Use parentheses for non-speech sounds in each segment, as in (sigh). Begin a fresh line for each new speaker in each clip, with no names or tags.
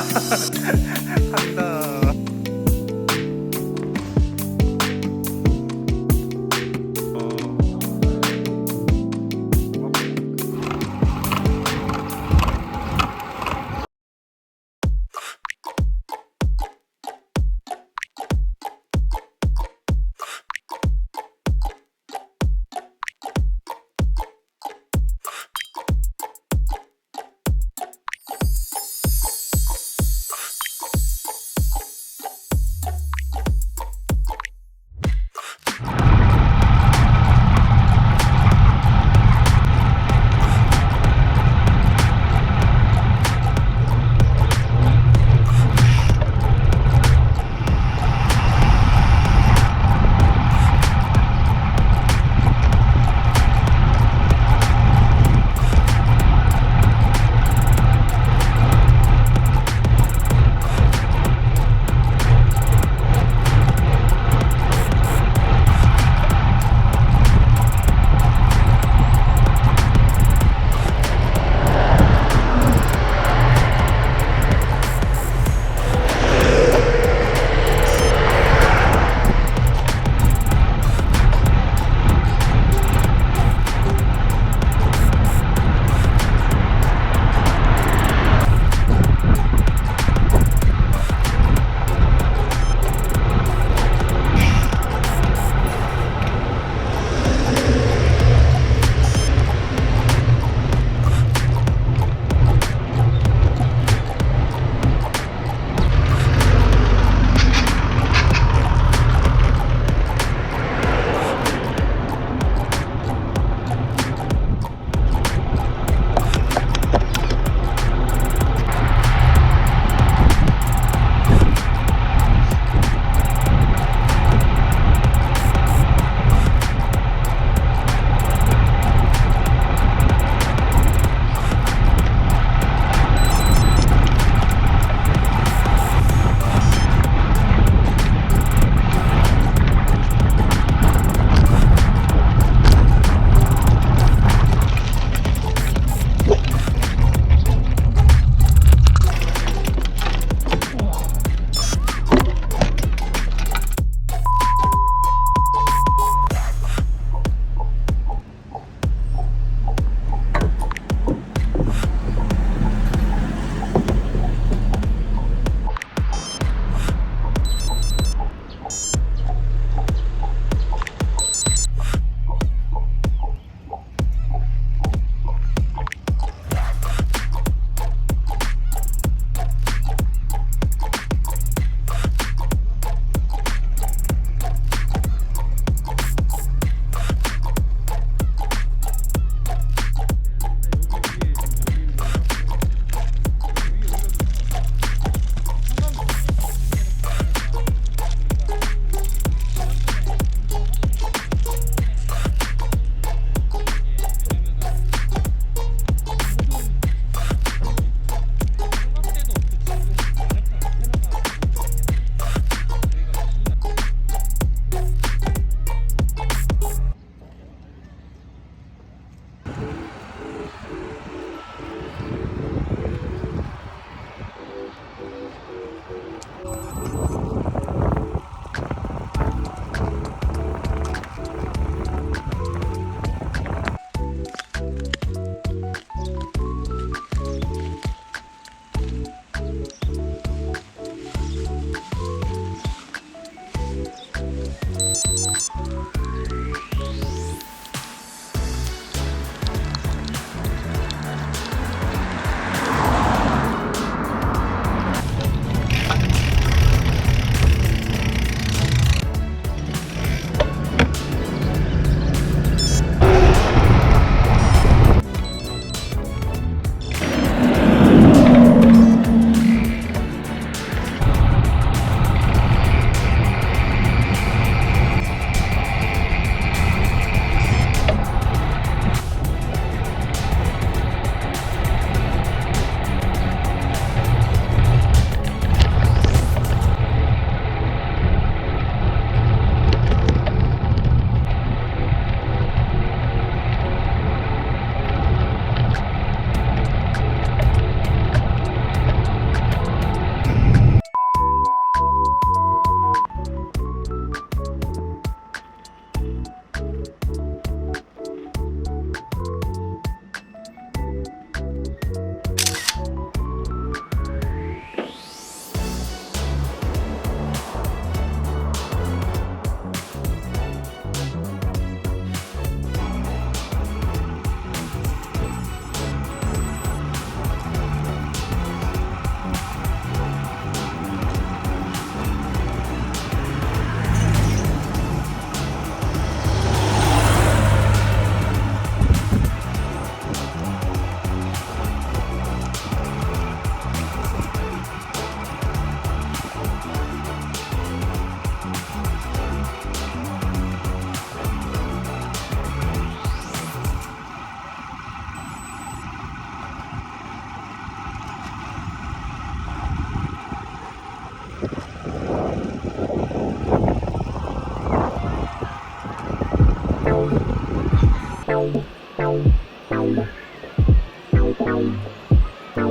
감사합니다. (laughs)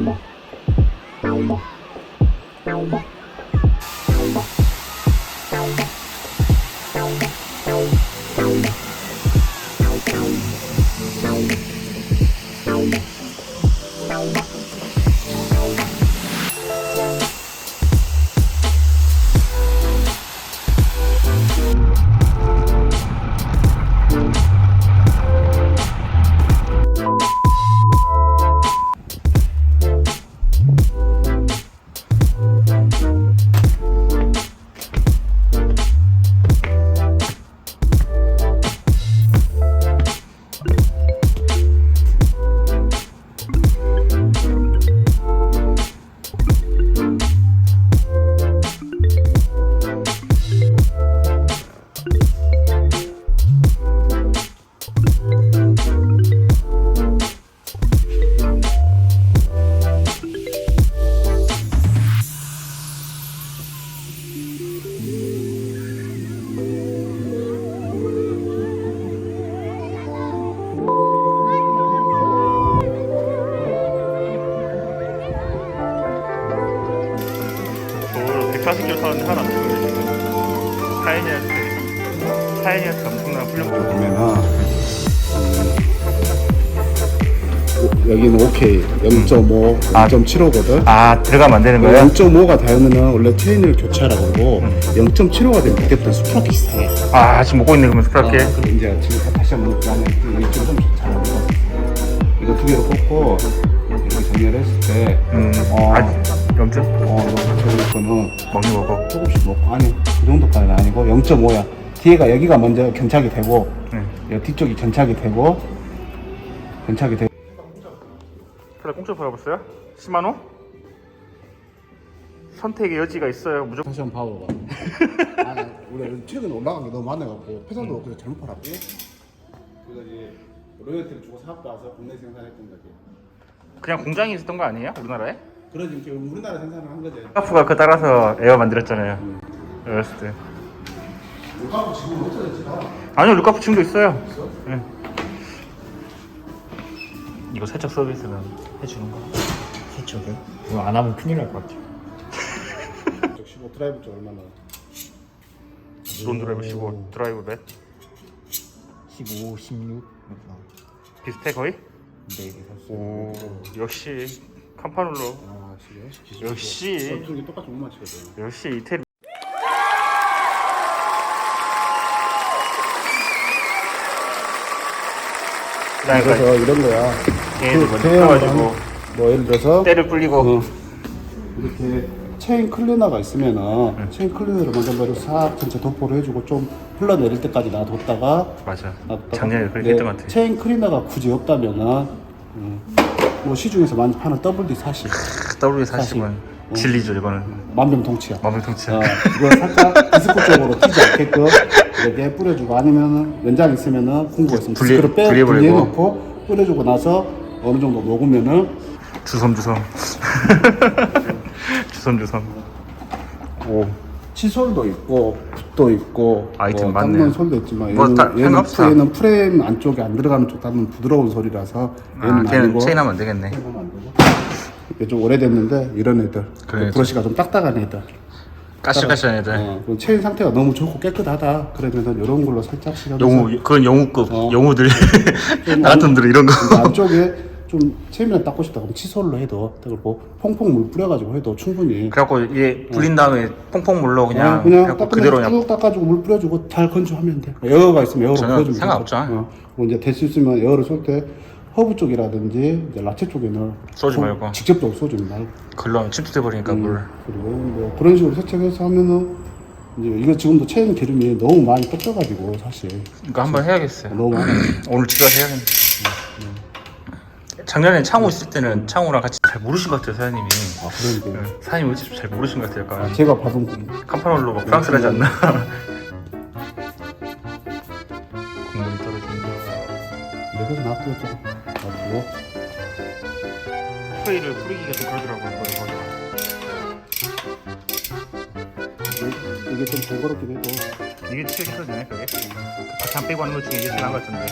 도로 훈련
보면은 오- 여기는 오케이 0.5,
아.
0.75거든.
아 들어가면 안 되는
0.5가 닿으면은 원래 체인을 교체하라고 그러고 0.75가 되면 그때부터 스프라켓이 상해.
아 지금 먹고 있네 그러면 스프라케
어, 근데 이제 지금 다시 한번 나는 이거 지금 좀잘안 들어갔어. 이거 두 개로 꽂고 이렇게 정렬했을 때
음
어.
아직 염증?
어, 저기 거는
먹니 먹어
조금씩 먹고 아니 그 정도까지는 아니고 0.5야. 뒤에가 여기가 먼저 견착이 되고 응여 뒤쪽이 견착이 되고 견착이 되고
그래 공짜 받아봤어요? 10만원? 선택의 여지가 있어요 무조건
다시 한번 봐봐봐. (laughs) 아, 우리 최근에 올라간 게 너무 많아갖고 회사도 그래서 잘못 팔았지. 그래서 이제 로열티를 주고 사갖고 와서 국내 생산했던 거지.
그냥 공장이 있었던 거 아니에요? 우리나라에?
그러지 지금 우리나라 생산을 한 거지.
카프가 그 따라서 에어 만들었잖아요 어렸을 때
물가고 지금 없어졌지 다.
아니요 루카프 지금도 있어요 예. 이거 살짝 서비스는 해주는 거
세척이 이거 안 하면 큰일 날 것 같아요.
15 드라이브 쪽 얼마나?
드론 드라이브 15 드라이브 몇
15, 16 이렇게 나와요.
비슷해 거의?
네,
오 역시 캄파눌로
아?
역시
두개 똑같이 못 맞추거든.
역시 이태리 그러니까
그래서 이런 거야.
얘네들
그
먼저 풀어가지고
한- 뭐 예를 들어서
때를 불리고.
어, 이렇게 체인 클리너가 있으면은 체인 클리너를 먼저 내려서 싹 전체 도포를 해주고 좀 흘러내릴 때까지 놔뒀다가
맞아.
놔뒀다가
작년에 그렇게
네,
했던 것 같아.
체인 클리너가 굳이 없다면은 음, 뭐 시중에서 많이 파는 WD 40
W40은 진리죠 이거는.
만병통치야.
마블통치
어, 이거 살짝 디스크 쪽으로 (laughs) 튀지 않게끔 이렇게 뿌려주고 아니면은 연장 있으면은 공구가 있으면
분리-
디스크를 빼
분리해버리고.
분리해 놓고 뿌려주고 나서 어느 정도 녹으면은
주섬주섬. (laughs) 주섬주섬. 오.
칫솔도 있고 붓도 있고
아이템
뭐
많네요.
닦는 솔도 있지만
뭐
얘는,
다-
얘는,
상관없다.
얘는 프레임 안쪽에 안 들어가는 쪽 닦는 부드러운 소리라서 얘는
아, 걔는
아니고
체인하면 안 되겠네.
체인하면 안 되고. 이게 좀 오래됐는데 이런 애들.
그래,
브러쉬가 좀 딱딱한 애들
까실까실한 애들.
어, 그럼 체인 상태가 너무 좋고 깨끗하다. 그러면은 이런 걸로 살짝 시간을
영우 그건 영우급
어.
영우들. 나 같은 들은 이런 거.
근데 안쪽에 좀 체면을 닦고 싶다. 그럼 칫솔로 해도 그리고 퐁퐁 물 뿌려가지고 해도 충분히.
그래갖고 이게 불린 다음에 퐁퐁물로 그냥,
어, 그냥
그래갖고
그대로
그냥
쭉 닦아주고 물 뿌려주고 잘 건조하면 돼. 에어가 있으면 에어로
전혀
부어주면
상관없죠.
어. 뭐 이제 될 수 있으면 에어를 쏠 때 허브 쪽이라든지 이제 라체 쪽에는
쏘지
소-
말고.
직접적으로 쏘지 말고.
글러 침투돼 버리니까 물.
그리고 뭐 그런 식으로 세척해서 하면은 이제 이거 지금도 체인 기름이 너무 많이 떴져가지고 사실.
이거 한번 해야겠어요.
너무 많이 (clears throat)
오늘 집에 가서 해야겠네. 작년에 창호 있을 때는 창호랑 같이 잘 모르신 것 같아요 사장님이.
아 그런데
네, 사장님 어찌 잘 모르신 것 같아요 약간.
제가 받은
캄파놀로 막 프랑스 하지 않나? (laughs) 국물이 떨어진다
여기서 놔둬 좀 앞으로
스프레이를 뿌리기가 좀 그러더라고요 이게,
이게 좀 번거롭긴 해도.
이게 최시도 되네 그게. 같이 안 빼고 하는 것 중에 이게 제일 나은 것 같은데.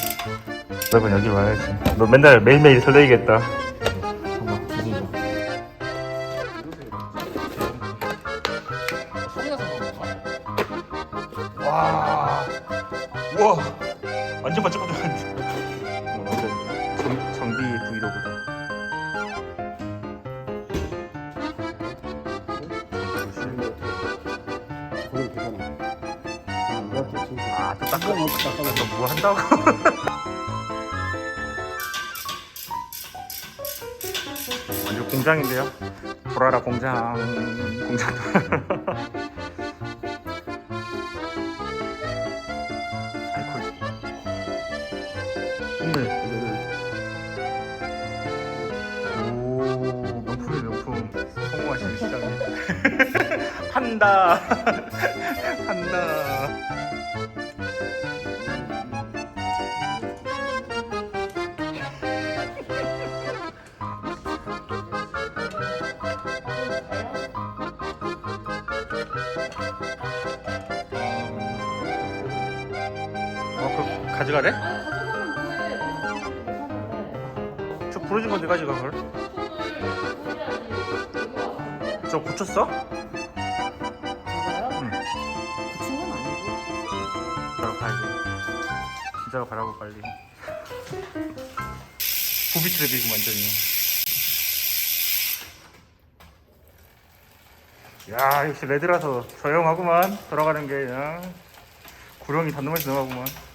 여러분 여기 와야지. 너 맨날 매일매일 설레이겠다.
와 우와.
완전
반짝반짝한데. 닦아서
뭐 한다고? (laughs) 완전 공장인데요. 보라라 공장 공장. (laughs) 알콜. 오메. 오 명품이 명품. 성공하신 (laughs) 시장님. 판다. 어, 그 가져가래? 저 부러진 건데 가져가 그걸? 저 고쳤어? 응. 바로 가야지. 진짜로 가라고 빨리. 부비 트랩이고 완전히. 야 역시 레드라서 조용하구만 돌아가는 게 그냥 구렁이 단놈에서 넘어가구만.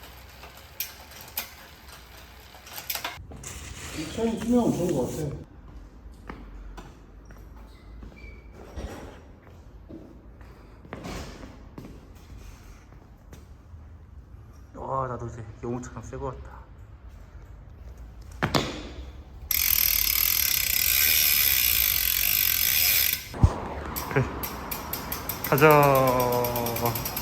차이 수명은 좋은 것 같아.
와 나도 이제 영웅처럼 새거 같다. 가자.